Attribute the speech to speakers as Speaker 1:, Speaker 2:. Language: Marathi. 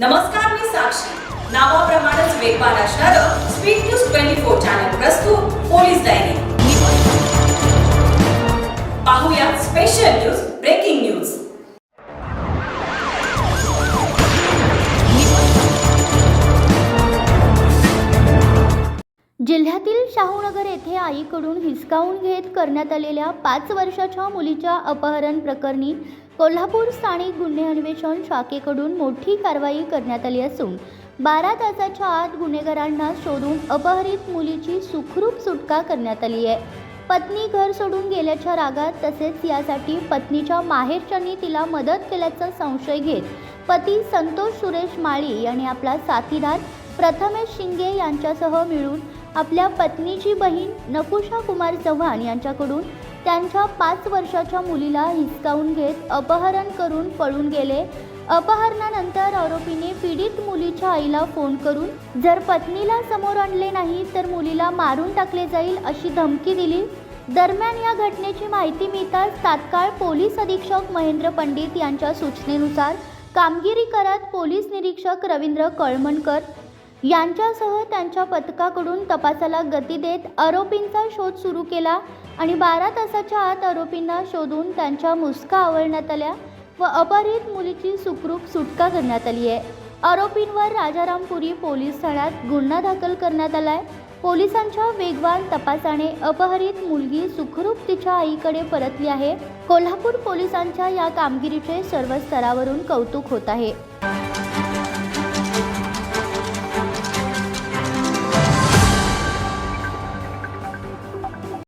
Speaker 1: नमस्कार मी साक्षी. नावाप्रमाणेच वेगवान असणार speed news twenty four channel प्रस्तुत पोलीस डायरी. पाहूया स्पेशल
Speaker 2: जिल्ह्यातील शाहूनगर येथे आईकडून हिसकावून घेत करण्यात आलेल्या पाच वर्षाच्या मुलीच्या अपहरण प्रकरणी कोल्हापूर स्थानिक गुन्हे अन्वेषण शाखेकडून मोठी कारवाई करण्यात आली असून बारा तासाच्या आत गुन्हेगारांना शोधून अपहरित मुलीची सुखरूप सुटका करण्यात आली आहे. पत्नी घर सोडून गेल्याच्या रागात तसेच यासाठी पत्नीच्या माहेरच्यांनी तिला मदत केल्याचा संशय घेत पती संतोष सुरेश माळी यांनी आपला साथीदार प्रथमेश शिंगे यांच्यासह मिळून आपल्या पत्नीची बहीण नकुशा कुमार चव्हाण यांच्याकडून त्यांच्या पाच वर्षाच्या मुलीला हिसकावून घेत अपहरण करून पळून गेले. अपहरणानंतर आरोपीने पीडित मुलीच्या आईला फोन करून जर पत्नीला समोर आणले नाही तर मुलीला मारून टाकले जाईल अशी धमकी दिली. दरम्यान या घटनेची माहिती मिळताच तात्काळ पोलीस अधीक्षक महेंद्र पंडित यांच्या सूचनेनुसार कामगिरी करत पोलीस निरीक्षक रवींद्र कळमणकर यांच्यासह त्यांच्या पथकाकडून तपासाला गती देत आरोपींचा शोध सुरू केला आणि बारा तासाच्या आत आरोपींना शोधून त्यांच्या मुसका आवळण्यात आल्या व अपहरित मुलीची सुखरूप सुटका करण्यात आली आहे. आरोपींवर राजारामपुरी पोलीस ठाण्यात गुन्हा दाखल करण्यात आलाय. पोलिसांच्या वेगवान तपासाने अपहरित मुलगी सुखरूप तिच्या आईकडे परतली आहे. कोल्हापूर पोलिसांच्या या कामगिरीचे सर्व स्तरावरून कौतुक होत आहे.